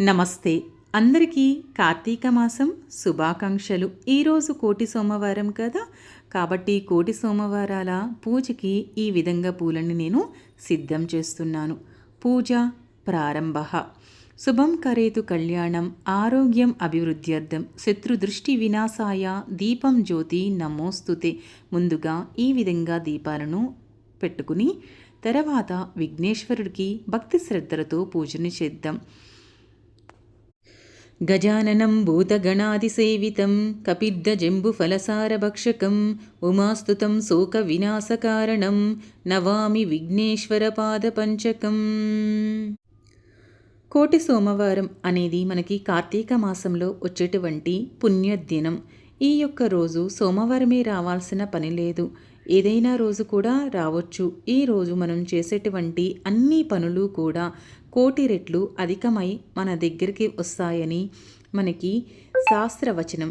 నమస్తే. అందరికీ కార్తీక మాసం శుభాకాంక్షలు. ఈరోజు కోటి సోమవారం కదా? కాబట్టి కోటి సోమవారాల పూజకి ఈ విధంగా పూలని నేను సిద్ధం చేస్తున్నాను. పూజ ప్రారంభ. శుభం కరేతు కళ్యాణం ఆరోగ్యం అభివృద్ధ్యర్థం శత్రుదృష్టి వినాశాయ దీపం జ్యోతి నమోస్తుతే. ముందుగా ఈ విధంగా దీపాలను పెట్టుకుని తర్వాత విఘ్నేశ్వరుడికి భక్తి శ్రద్ధలతో పూజని చేద్దాం. గజాననం భూతగణాదిసేవితం కపిద్దజంబుఫలసారభక్షకం ఉమాస్తుతం శోకవినాశకారణం నవామి విఘ్నేశ్వరపాదపంచకం. కోటి సోమవారం అనేది మనకి కార్తీక మాసంలో వచ్చేటువంటి పుణ్యదినం. ఈ యొక్క రోజు సోమవారమే రావాల్సిన పని లేదు. ఏదైనా రోజు కూడా రావచ్చు. ఈ రోజు మనం చేసేటువంటి అన్ని పనులు కూడా కోటి రెట్లు అధికమై మన దగ్గరికి వస్తాయని మనకి శాస్త్రవచనం.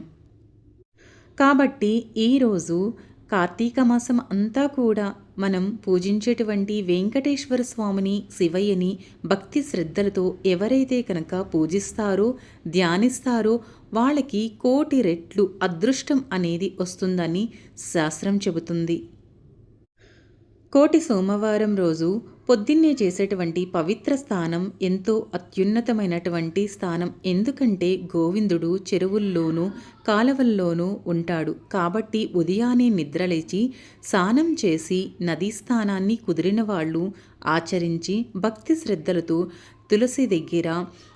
కాబట్టి ఈరోజు కార్తీక మాసం అంతా కూడా మనం పూజించేటువంటి వెంకటేశ్వర స్వామిని శివయ్యని భక్తి శ్రద్ధలతో ఎవరైతే కనుక పూజిస్తారో ధ్యానిస్తారో వాళ్ళకి కోటి రెట్లు అదృష్టం అనేది వస్తుందని శాస్త్రం చెబుతుంది. కోటి సోమవారం రోజు పొద్దున్నే చేసేటువంటి పవిత్ర స్థానం ఎంతో అత్యున్నతమైనటువంటి స్థానం ఎందుకంటే గోవిందుడు చెరువుల్లోనూ కాలవల్లోనూ ఉంటాడు. కాబట్టి ఉదయాన్నే నిద్రలేచి స్నానం చేసి నదీ స్థానాన్ని కుదిరిన వాళ్ళు ఆచరించి భక్తి శ్రద్ధలతో తులసి దగ్గర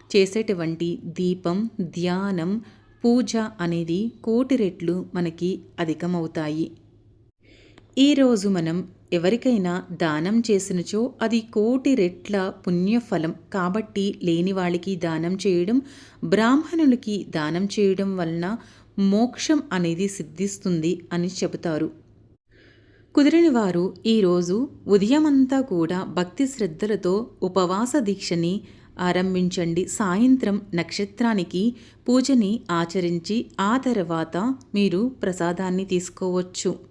చేసేటువంటి దీపం ధ్యానం పూజ అనేది కోటి రెట్లు మనకి అధికమవుతాయి. ఈరోజు మనం ఎవరికైనా దానం చేసినచో అది కోటి రెట్ల పుణ్యఫలం. కాబట్టి లేని వాళ్ళకి దానం చేయడం బ్రాహ్మణులకి దానం చేయడం వలన మోక్షం అనేది సిద్ధిస్తుంది అని చెబుతారు. కుదిరిని వారు ఈరోజు ఉదయమంతా కూడా భక్తి శ్రద్ధలతో ఉపవాస దీక్షని ఆరంభించండి. సాయంత్రం నక్షత్రానికి పూజని ఆచరించి ఆ తర్వాత మీరు ప్రసాదాన్ని తీసుకోవచ్చు.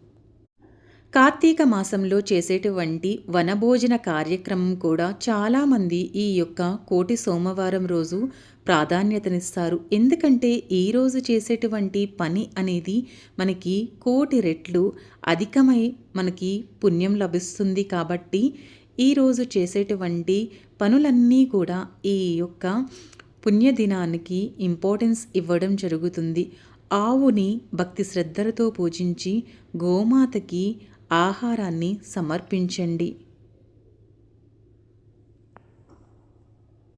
కార్తీక మాసంలో చేసేటువంటి వనభోజన కార్యక్రమం కూడా చాలామంది ఈ యొక్క కోటి సోమవారం రోజు ప్రాధాన్యతనిస్తారు. ఎందుకంటే ఈరోజు చేసేటువంటి పని అనేది మనకి కోటి రెట్లు అధికమై మనకి పుణ్యం లభిస్తుంది కాబట్టి ఈరోజు చేసేటువంటి పనులన్నీ కూడా ఈ యొక్క పుణ్యదినానికి ఇంపార్టెన్స్ ఇవ్వడం జరుగుతుంది. ఆవుని భక్తి శ్రద్ధలతో పూజించి గోమాతకి ఆహారాన్ని సమర్పించండి.